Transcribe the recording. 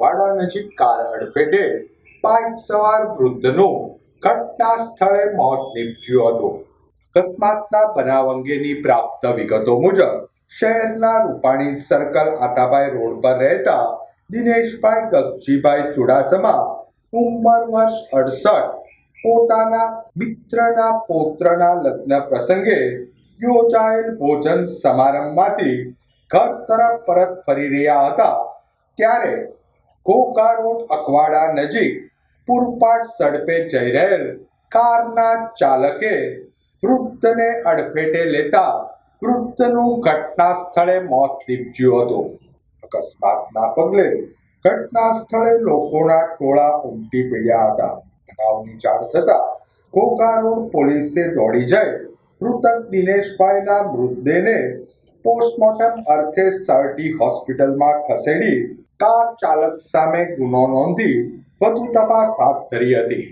વાડા નજીક કાર અડફેટે બાઇક સવાર વૃદ્ધનું ઘટના સ્થળે મોત નીપજ્યું હતું. અકસ્માતના બનાવ અંગેની પ્રાપ્ત વિગતો મુજબ, શહેરના રૂપાણી સર્કલ આતાભાઈ રોડ પર રહેતા દિનેશભાઈ ગગજીભાઈ ચુડાસમા ઉંમર વર્ષ અડસઠ, પોતાના મિત્રના પૌત્રના લગ્ન પ્રસંગે યોજાયેલ ભોજન સમારંભમાંથી ઘર તરફ પરત ફરી રહ્યા હતા. ત્યારે ઘોઘા રોડ અકવાડા નજીક પૂરપાટ સડપે જઈ રહેલ કારના ચાલકે વૃદ્ધને અડફેટે લેતા વૃદ્ધનું ઘટના સ્થળે મોત નીપજ્યું હતું. અકસ્માતના પગલે ઘટના સ્થળે લોકોના ટોળા ઉમટી પડ્યા હતા. બનાવની જાણ થતાં ઘોઘા રોડ પોલીસે દોડી જઈ મૃતક દિનેશભાઈના મૃતદેહને પોસ્ટમોર્ટમ અર્થે સરટી હોસ્પિટલમાં ખસેડી કાર ચાલક સામે ગુનો નોંધી વધુ તપાસ હાથ ધરી હતી.